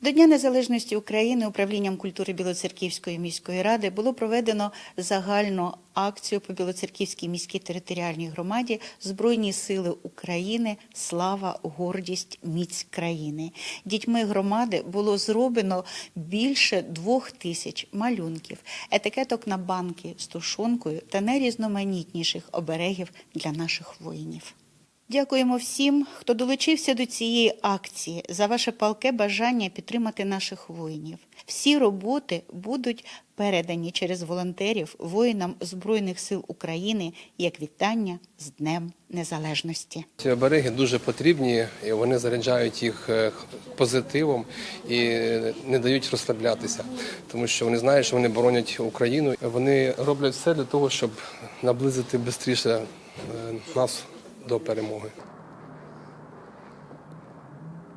До Дня Незалежності України управлінням культури Білоцерківської міської ради було проведено загальну акцію по Білоцерківській міській територіальній громаді Збройні сили України, слава, гордість, міць країни. Дітьми громади було зроблено більше двох тисяч малюнків, етикеток на банки з тушонкою та найрізноманітніших оберегів для наших воїнів. Дякуємо всім, хто долучився до цієї акції за ваше палке бажання підтримати наших воїнів. Всі роботи будуть передані через волонтерів воїнам Збройних сил України як вітання з Днем Незалежності. Ці обереги дуже потрібні, і вони заряджають їх е, позитивом і не дають розслаблятися, тому що вони знають, що вони боронять Україну. Вони роблять все для того, щоб наблизити швидше нас до перемоги.